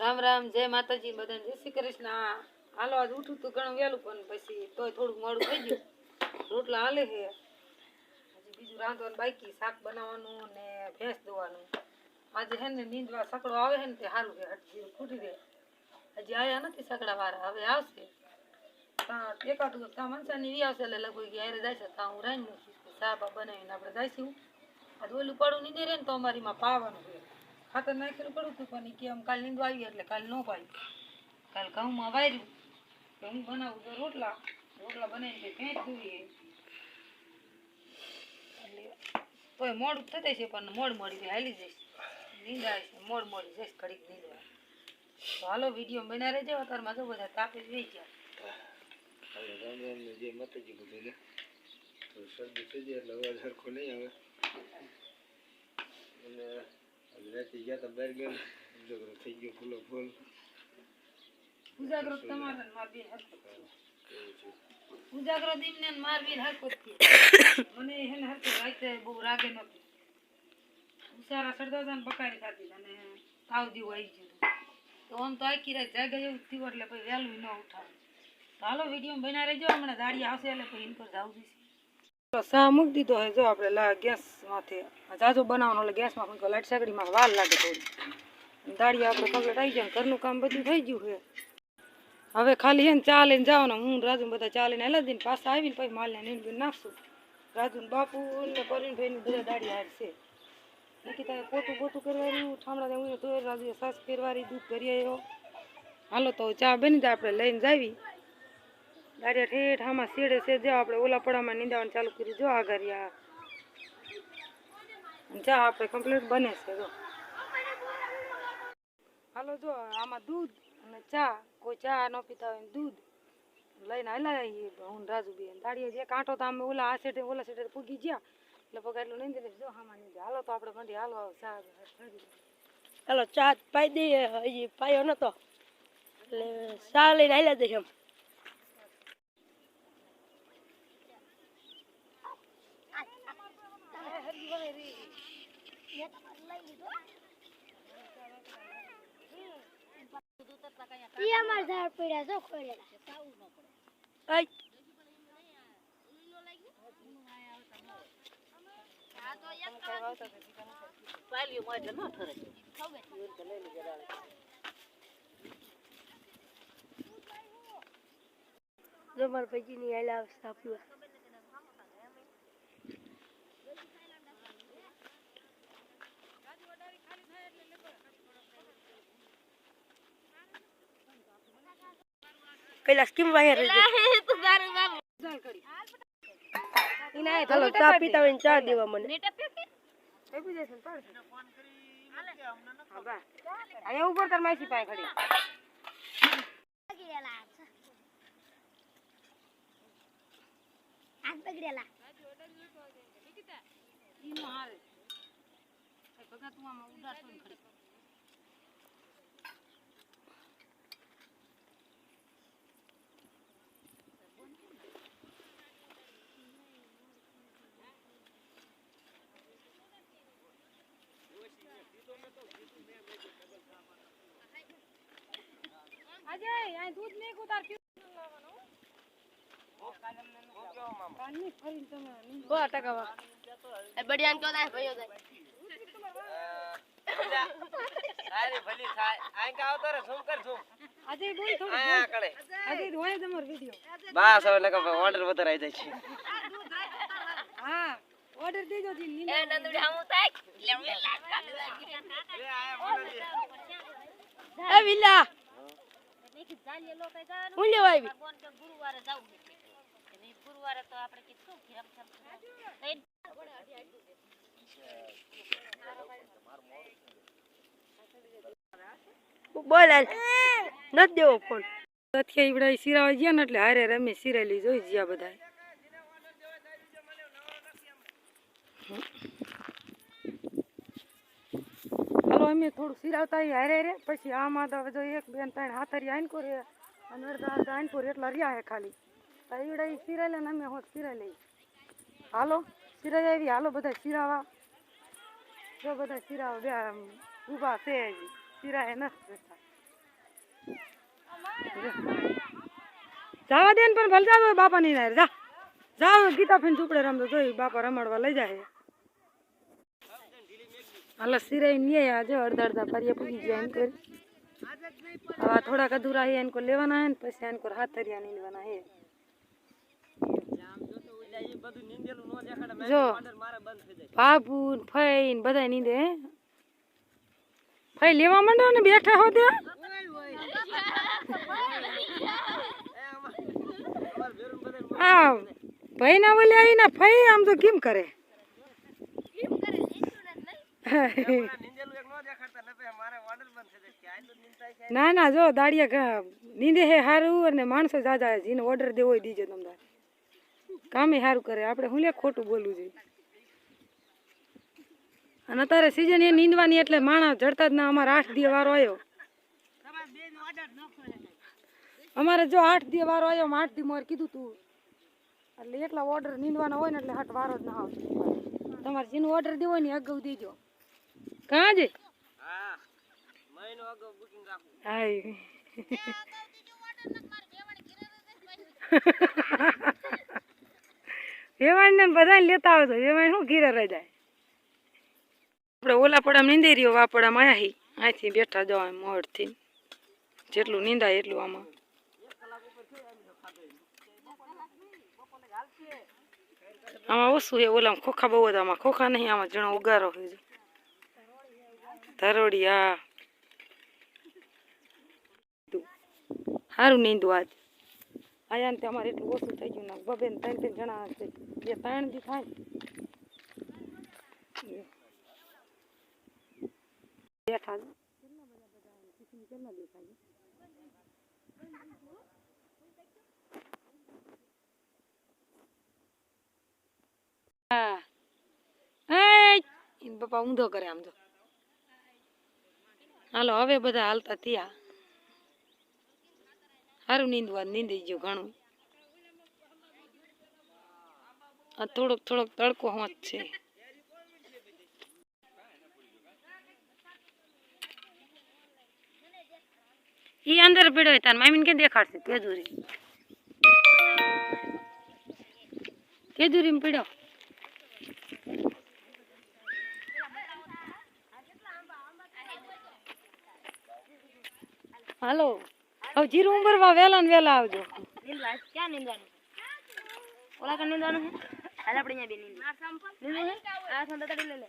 રામ રામ, જય માતાજી બધાને, જય શ્રી કૃષ્ણ. હાલો, આજ ઉઠું તું ઘણું વહેલું, પણ પછી તોય થોડુંક મોડું થઈ ગયું. રોટલા હાલે છે. હજી બીજું રાંધવાનું બાકી, શાક બનાવવાનું ને ભેંસ દોવાનું. આજે હે ને નીંદવા સકડો આવે છે ને તે સારું છે હજી ખૂટી દે. હજી આવ્યા નથી સકડા વાળા હવે આવશે. ત્યાં એકાદું ત્યાં મનસાની વી આવશે, એટલે લગભગ યારે જાય છે ત્યાં હું રાંધી છું ચા બા બનાવીને આપણે જઈશું. આજે ઓલું પડું નીંદે રહે ને તો અમારીમાં પાવાનું છે. ખાતર નાખેલું પડું હતું પણ કે આમ કાલ નીંદવા આવી એટલે કાલ ન પાયું કાલ ઘઉંમાં વાર્યું. તો હું બનાવું તો રોટલા. રોટલા બનાવીને ભેંસ દોઈએ એટલે તોય મોડું થતે છે, પણ મોડ મોડી હાલી જઈશ. નીંદાય છે, મોડ મોડી જઈશ ઘડીક નીંદવા. તો હાલો, વીડિયો બના રહેજો. અત્યારમાં જો બધા તાપી જઈ ગયા. જે મતજી બધું તો શરદી થઈ જાય એટલે અવાજ સરખો નહીં આવે. અને આજે ગયા હતા બહાર ગયા ઉજાગરો થઈ ગયો ફૂલો ફૂલ ઉજાગરો તમારે ઉજાગરો દીમને થયો. મને હે ને હરખો રાતે બહુ રાગે નથી ઉસારા હતા ને બકારી થતી અને તાવ જેવું આવી ગયું તો આમ તો આખી રાત જાગે એવું જ થયું એટલે પછી વહેલું ન ઉઠાવે તો હાલો વીડિયો બના રહેજો હમણાં દાડી આવશે એટલે પછી એન પર જવું સા મૂકી દીધો હે જો આપણે લા ગેસ માથે જાજો બનાવવાનો એટલે ગેસમાં મૂકો લાઈટ સાગડીમાં વાર લાગે થોડી. દાડી આપણે કમ્પ્લીટ આવી જાય ઘરનું કામ બધું થઈ ગયું છે. હવે ખાલી હે ને ચા લઈને જવાનું. હું ને રાજુ ને બધા ચા લઈને હેલા દઈને પાછા આવીને પછી માલને નીંદ બીન નાખશું. રાજુ ને બાપુ ને પરવીનભાઈ ને બધા દાડી હાર છે. નિકિતા પોતું પોતું કરવાનું ઠામડા દેવું તો રાજુ સાસ ફેરવારી દૂધ ભરી આવ્યો હાલો તો ચા બની જાય, આપણે લઈને જાવી દાડિયા ઠેઠ આમાં સીડે છે જો આપણે ઓલા પડામાં નીંદાવાનું ચાલુ કર્યું. જો આગળિયા ચા આપણે કમ્પ્લીટ બને છે, જો. હાલો, જો, આમાં દૂધ અને ચા. કોઈ ચા ન પીતા હોય દૂધ. લઈને હાલા આવીએ. હું રાજુ બેન દાડીએ જે કાંટો તો અમે ઓલા આ સેટે ઓલા સેટે પૂગી ગયા. એટલે પગાર એટલું નહીં દે જો આમાં નહીં હાલો, તો આપણે મંડી હાલો ચા હાલો, ચા પાઈ દઈએ. હજી પાયો નતો. એટલે ચા લઈને હાલ્યા દઈએ એમ. ઈ અમાર ઝાડ પડ્યા જો ખોડેલા આઈ. જો મારા ભાઈજી ની હાલ્યા આવે ચા પીવા કૈલાસ કેમ વાયર ચાલો ચા પીતા હોય ચા દેવા મને. હા અહીંયા ઉપર તાર માસી પાસે ઘડી આ બગડેલા. ઈનો હારે એ ભગા તું આમાં ઉડાડતો અજય અહીં દૂધ નહીં ઉતાર કાલની ફરીને તમે નીંદો. સો ટકા વા બડિયાન તો થાય? ભાઈઓ થાય. અજય બોલ થોડું બોલ. અજય હોય તમારો વિડિયો. બસ હવે લગા ઓર્ડર વધારે આવી જાય છે. હા ઓર્ડર દેજો જી નીંદો. એ વિલા. હું આવી? બોલ નથી દેવો ફોન અત્યારે ઈવડા સિરાવા ગયા ને એટલે હારે રમે સિરેલી જોઈ ગયા બધા હાલો અમે થોડું સિરાવતા હારે રે, પછી આમાં તો જો એક બેન ત્રણ હાથરી આઈન કરે અને અડધા અડધા એટલા રહ્યા હે ખાલી. તો એ ઈ લે ને અમે હોત સિરાઈ લઈ હાલો સિરાઈ આવી, હાલો બધા સિરાવા. જો બધા સિરાવા બે ઊભા છે હજી. સિરાય નથી જાવા દે ને પણ ભલે જાવ બાપા ની જા. જાવ, ગીતા ફેન ચૂપડે રમતો જોઈ બાપા રમાડવા લઈ જાય. હાલ સિરાઈ નહીં આજે, અડધા અડધા ફરીએ પૂગી ગયા એમ કરી. હવે થોડાક અધૂરા હે એનકો લેવાના હે ને પછી એનકો હાથ થરિયા નીંદવાના હે. જો બાબુ ફઈ ને બધા નીંદે ફઈ લેવા માંડો ને બેઠા હો ત્યાં? આ ભાઈ ના બોલે આવીને ફઈ આમ તો કેમ કરે? ના ના જો દાડિયા નીંદે હે સારું અને માણસો જાજા જેને ઓર્ડર દેવો હોય દીજો તમને કામે સારું કરે. આપણે હું લે ખોટું બોલવું જોઈએ અને અત્યારે સિઝન એ નીંદવાની એટલે માણસ જડતા જ ના. અમારે આઠ દી વારો આવ્યો અમારે જો આઠ દી વારો આવ્યો આઠ દી મારે કીધું તું. એટલે એટલા ઓર્ડર નીંદવાના હોય ને એટલે હાટ વારો જ ના આવે તમારે જેનું ઓર્ડર દેવો ને અગાઉ દેજો. કાં છે હાય. વેવાણ ને બધા લેતા આવતો વેવાણ શું ઘીરે રહી જાય? આપણે ઓલા પડામાં નીંદાઈ રહ્યો વાપડામાં આયા હી. અહીંથી બેઠા જવા મોડથી જેટલું નીંદાય એટલું આમાં. આમાં ઓછું એ ઓલામાં ખોખા બહુ હતા. આમાં ખોખા નહીં આમાં જણો ઉગારો છે. જો. ધરોડી હા સારું નીંદું આજ આયા ને તે અમારે એટલું ઓછું થઈ ગયું ને બબે ને ત્રણ ત્રણ જણા છે બે ત્રણ દી થાય બેઠા છે. હા એય! ઈન પપ્પા ઊંધો કરે આમ તો હાલો, હવે બધા હાલતા થયા. સારું નીંદવા નીંદી ગયું ઘણું. આ થોડોક થોડોક તડકો હોત છે. ઈ અંદર પડ્યો તાર મામીને કે દેખાડશે? કેજુરી કેજુરી પીડ્યો હાલો. હવે જીરું ઉંબરવા વહેલા ને વહેલા આવજો ક્યાં નીંદવાનું? ઓલા કાં નીંદવાનું છે? હાલ આપણે અહીંયા બે નીંદ આ સંતા તડી લે લે.